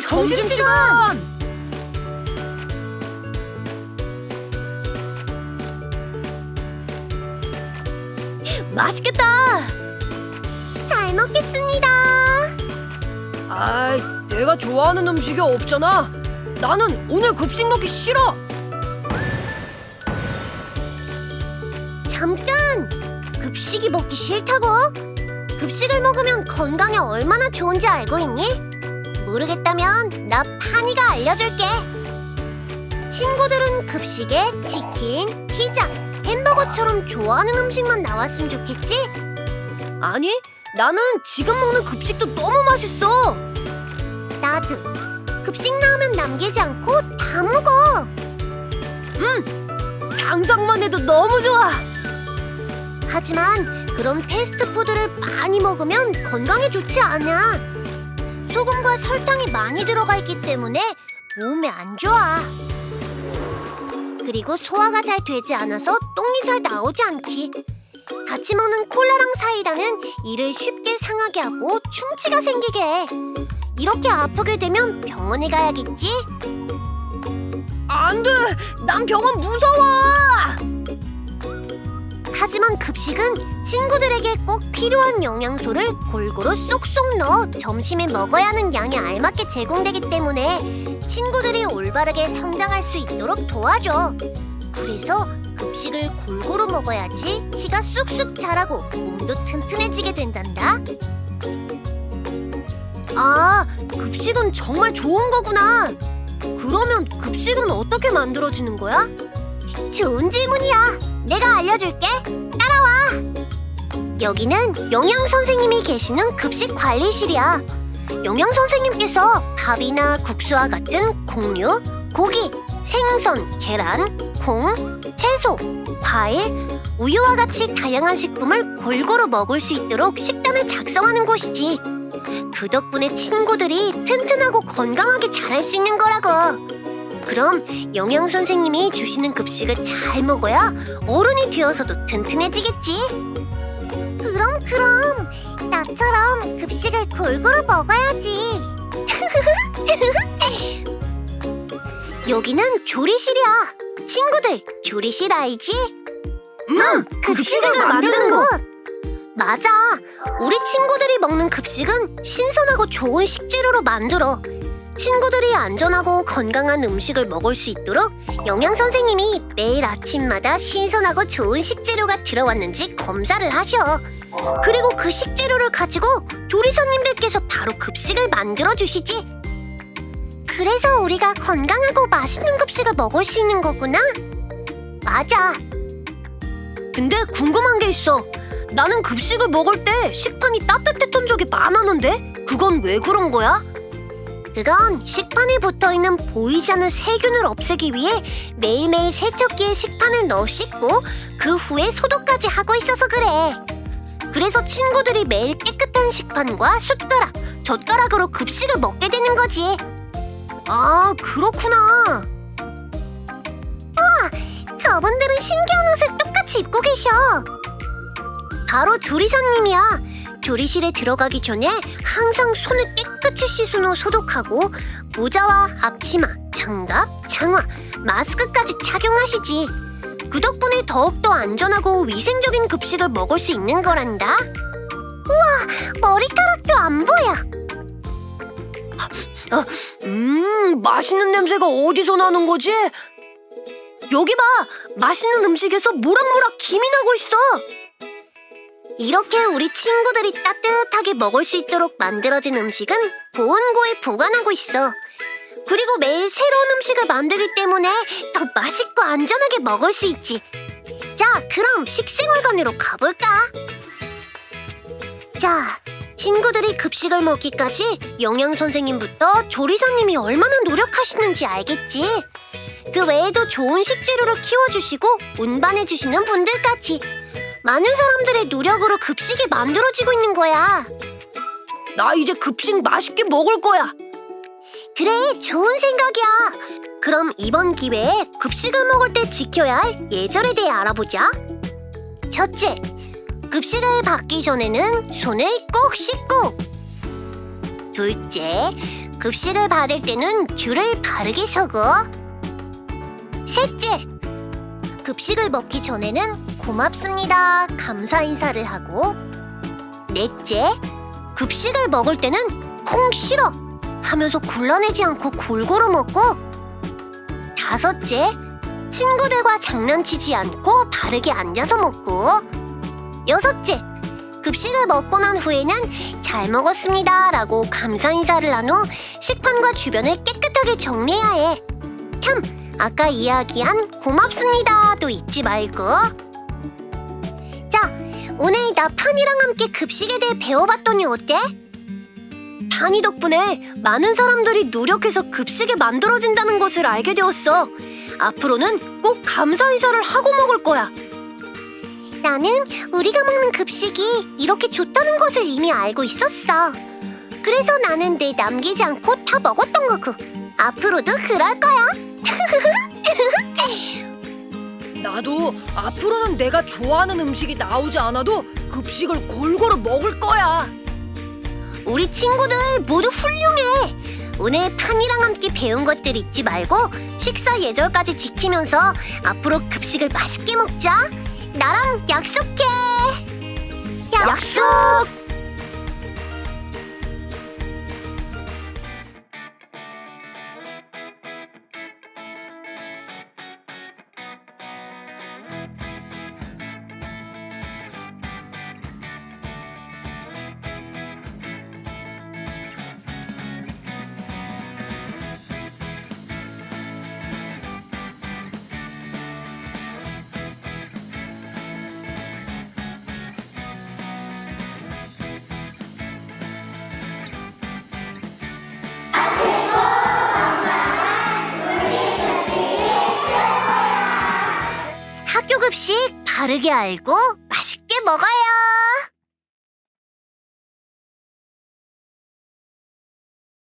점심시간! 맛있겠다! 잘 먹겠습니다. 아이, 내가 좋아하는 음식이 없잖아. 나는 오늘 급식 먹기 싫어. 잠깐! 급식이 먹기 싫다고? 급식을 먹으면 건강에 얼마나 좋은지 알고 있니? 모르겠다면 나 파니가 알려줄게. 친구들은 급식에 치킨, 피자, 햄버거처럼 좋아하는 음식만 나왔으면 좋겠지? 아니, 나는 지금 먹는 급식도 너무 맛있어. 나도. 급식 나오면 남기지 않고 다 먹어. 상상만 해도 너무 좋아. 하지만 그런 패스트푸드를 많이 먹으면 건강에 좋지 않아. 소금과 설탕이 많이 들어가 있기 때문에 몸에 안 좋아. 그리고 소화가 잘 되지 않아서 똥이 잘 나오지 않지. 같이 먹는 콜라랑 사이다는 이를 쉽게 상하게 하고 충치가 생기게 해. 이렇게 아프게 되면 병원에 가야겠지? 안 돼. 난 병원 무서워. 하지만 급식은 친구들에게 꼭 필요한 영양소를 골고루 쏙쏙 넣어 점심에 먹어야 하는 양에 알맞게 제공되기 때문에 친구들이 올바르게 성장할 수 있도록 도와줘. 그래서 급식을 골고루 먹어야지 키가 쑥쑥 자라고 몸도 튼튼해지게 된단다. 아, 급식은 정말 좋은 거구나. 그러면 급식은 어떻게 만들어지는 거야? 좋은 질문이야. 내가 알려줄게. 따라와. 여기는 영양 선생님이 계시는 급식 관리실이야. 영양 선생님께서 밥이나 국수와 같은 곡류, 고기, 생선, 계란, 콩, 채소, 과일, 우유와 같이 다양한 식품을 골고루 먹을 수 있도록 식단을 작성하는 곳이지. 그 덕분에 친구들이 튼튼하고 건강하게 자랄 수 있는 거라고. 그럼 영양 선생님이 주시는 급식을 잘 먹어야 어른이 되어서도 튼튼해지겠지. 그럼 그럼 나처럼 급식을 골고루 먹어야지. 여기는 조리실이야. 친구들 조리실 알지? 음, 급식을 만드는 곳. 맞아. 우리 친구들이 먹는 급식은 신선하고 좋은 식재료로 만들어. 친구들이 안전하고 건강한 음식을 먹을 수 있도록 영양 선생님이 매일 아침마다 신선하고 좋은 식재료가 들어왔는지 검사를 하셔. 그리고 그 식재료를 가지고 조리사님들께서 바로 급식을 만들어 주시지. 그래서 우리가 건강하고 맛있는 급식을 먹을 수 있는 거구나. 맞아. 근데 궁금한 게 있어. 나는 급식을 먹을 때 식판이 따뜻했던 적이 많았는데 그건 왜 그런 거야? 그건 식판에 붙어 있는 보이지 않는 세균을 없애기 위해 매일매일 세척기에 식판을 넣어 씻고 그 후에 소독까지 하고 있어서 그래. 그래서 친구들이 매일 깨끗한 식판과 숟가락, 젓가락으로 급식을 먹게 되는 거지. 아, 그렇구나. 저분들은 신기한 옷을 똑같이 입고 계셔. 바로 조리사님이야. 조리실에 들어가기 전에 항상 손을 깨끗이 씻은 후 소독하고 모자와 앞치마, 장갑, 장화, 마스크까지 착용하시지. 그 덕분에 더욱더 안전하고 위생적인 급식을 먹을 수 있는 거란다. 우와, 머리카락도 안 보여. 음, 맛있는 냄새가 어디서 나는 거지? 여기 봐! 맛있는 음식에서 모락모락 김이 나고 있어! 이렇게 우리 친구들이 따뜻하게 먹을 수 있도록 만들어진 음식은 보온고에 보관하고 있어. 그리고 매일 새로운 음식을 만들기 때문에 더 맛있고 안전하게 먹을 수 있지. 자, 그럼 식생활관으로 가볼까? 자, 친구들이 급식을 먹기까지 영양 선생님부터 조리사님이 얼마나 노력하시는지 알겠지? 그 외에도 좋은 식재료를 키워주시고 운반해주시는 분들까지 많은 사람들의 노력으로 급식이 만들어지고 있는 거야. 나 이제 급식 맛있게 먹을 거야! 그래, 좋은 생각이야. 그럼 이번 기회에 급식을 먹을 때 지켜야 할 예절에 대해 알아보자. 첫째, 급식을 받기 전에는 손을 꼭 씻고. 둘째, 급식을 받을 때는 줄을 바르게 서고. 셋째, 급식을 먹기 전에는 고맙습니다, 감사 인사를 하고. 넷째, 급식을 먹을 때는 콩 싫어 하면서 곤란해지 않고 골고루 먹고. 다섯째, 친구들과 장난치지 않고 바르게 앉아서 먹고. 여섯째, 급식을 먹고 난 후에는 잘 먹었습니다 라고 감사 인사를 한 후 식판과 주변을 깨끗하게 정리해야 해. 참, 아까 이야기한 고맙습니다도 잊지 말고. 자, 오늘 나 판이랑 함께 급식에 대해 배워봤더니 어때? 파니 덕분에 많은 사람들이 노력해서 급식이 만들어진다는 것을 알게 되었어. 앞으로는 꼭 감사 인사를 하고 먹을 거야. 나는 우리가 먹는 급식이 이렇게 좋다는 것을 이미 알고 있었어. 그래서 나는 늘 남기지 않고 다 먹었던 거고. 앞으로도 그럴 거야. 나도 앞으로는 내가 좋아하는 음식이 나오지 않아도 급식을 골고루 먹을 거야. 우리 친구들 모두 훌륭해. 오늘 판이랑 함께 배운 것들 잊지 말고 식사 예절까지 지키면서 앞으로 급식을 맛있게 먹자. 나랑 약속해. 약속. 조금씩 바르게 알고 맛있게 먹어요.